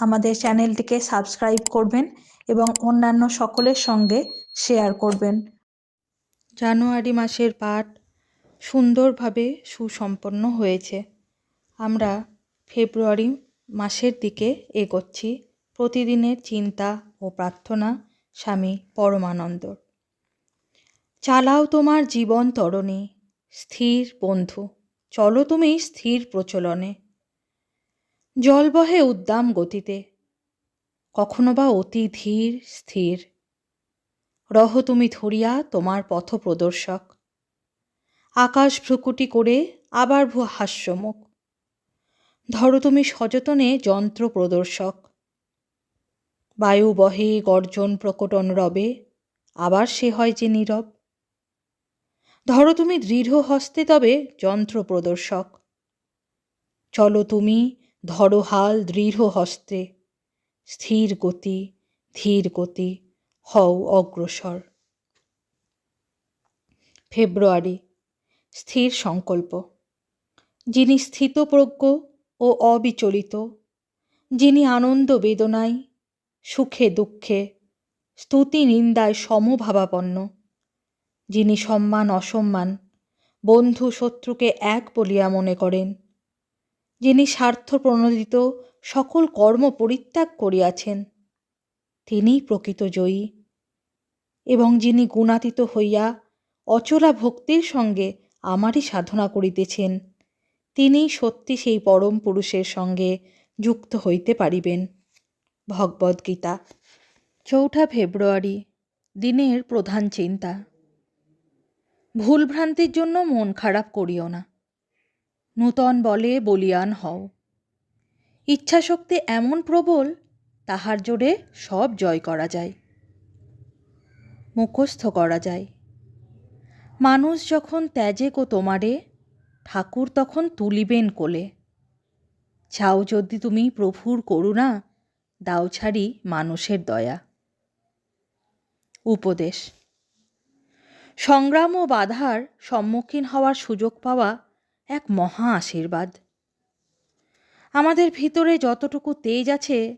আমাদের চ্যানেলটিকে সাবস্ক্রাইব করবেন এবং অন্যান্য সকলের সঙ্গে শেয়ার করবেন। জানুয়ারি মাসের পাঠ সুন্দরভাবে সুসম্পন্ন হয়েছে। আমরা ফেব্রুয়ারি মাসের দিকে এগোচ্ছি। প্রতিদিনের চিন্তা ও প্রার্থনা, স্বামী পরমানন্দর চালাও তোমার জীবন তরণী, স্থির বন্ধু। চলো তুমি স্থির প্রচলনে। জল বহে উদ্দাম গতিতে। কখনো বা অতি ধীর, স্থির। রহ তুমি ধরিয়া তোমার পথ প্রদর্শক। আকাশ ভ্রুকুটি করে আবার ভু হাস্যমুখ ধরো তুমি সযতনে যন্ত্র প্রদর্শক। বায়ু বহে গর্জন প্রকটন রবে, আবার সে হয় যে নীরব। ধরো তুমি দৃঢ় হস্তে তবে যন্ত্র প্রদর্শক। চলো তুমি ধরো হাল দৃঢ় হস্তে, স্থির গতি, ধীর গতি, হও অগ্রসর। ফেব্রুয়ারি, স্থির সংকল্প। যিনি স্থিতপ্রজ্ঞ ও অবিচলিত, যিনি আনন্দ বেদনায়, সুখে দুঃখে, স্তুতি নিন্দায় সমভাবাপন্ন, যিনি সম্মান অসম্মান, বন্ধু শত্রুকে এক বলিয়া মনে করেন যিনি স্বার্থ প্রণোদিত সকল কর্ম পরিত্যাগ করিয়াছেন তিনিই প্রকৃত জয়ী। এবং যিনি গুণাতীত হইয়া অচলা ভক্তির সঙ্গে আমারই সাধনা করিতেছেন, তিনি সত্যি সেই পরম পুরুষের সঙ্গে যুক্ত হইতে পারিবেন। ভগবদ্গীতা চৌঠা ফেব্রুয়ারি, দিনের প্রধান চিন্তা। ভুলভ্রান্তির জন্য মন খারাপ করিও না। নূতন বলে বলিয়ান হও। ইচ্ছাশক্তি এমন প্রবল, তাহার জোরে সব জয় করা যায়। মুখস্থ করা যায়। মানুষ যখন ত্যাজে কো তোমারে, ঠাকুর তখন তুলিবেন কোলে। চাও যদি তুমি প্রভুর করুণা, দাও ছাড়ি মানুষের দয়া। উপদেশ। সংগ্রাম ও বাধার সম্মুখীন হওয়ার সুযোগ পাওয়া এক মহা আশীর্বাদ। আমাদের ভিতরে যতটুকু তেজ আছে,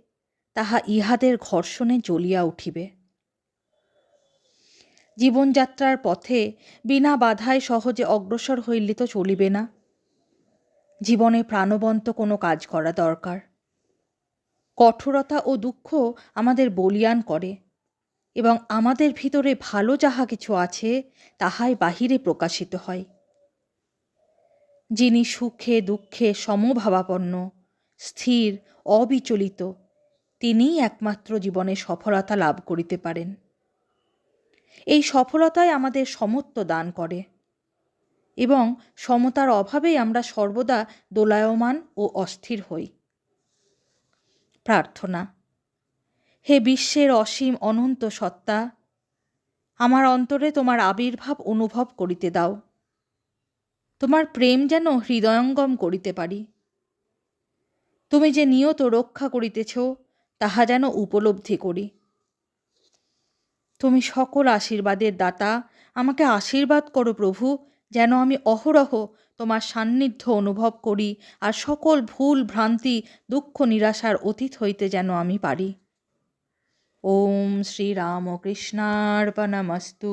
তাহা ইহাদের ঘর্ষণে জ্বলিয়া উঠিবে। জীবনযাত্রার পথে বিনা বাধায় সহজে অগ্রসর হইলে তো চলিবে না। জীবনে প্রাণবন্ত কোনো কাজ করা দরকার। কঠোরতা ও দুঃখ আমাদের বলিয়ান করে এবং আমাদের ভিতরে ভালো যাহা কিছু আছে, তাহাই বাহিরে প্রকাশিত হয়। যিনি সুখে, দুঃখে সমভাবাপন্ন, স্থির, অবিচলিত, তিনিই একমাত্র জীবনে সফলতা লাভ করিতে পারেন। এই সফলতাই আমাদের সমত্ব দান করে এবং সমতার অভাবেই আমরা সর্বদা দোলায়মান ও অস্থির হই। প্রার্থনা, হে বিশ্বের অসীম অনন্ত সত্তা, আমার অন্তরে তোমার আবির্ভাব অনুভব করিতে দাও। তোমার প্রেম যেন হৃদয়ঙ্গম করিতে পারি। তুমি যে নিয়ত রক্ষা করিতেছ, তাহা যেন উপলব্ধি করি। তুমি সকল আশীর্বাদের দাতা, আমাকে আশীর্বাদ করো প্রভু, যেন আমি অহরহ তোমার সান্নিধ্য অনুভব করি আর সকল ভুল, ভ্রান্তি, দুঃখ, নিরাশার অতীত হইতে যেন আমি পারি। ওম শ্রীরামকৃষ্ণার্পণমস্তু।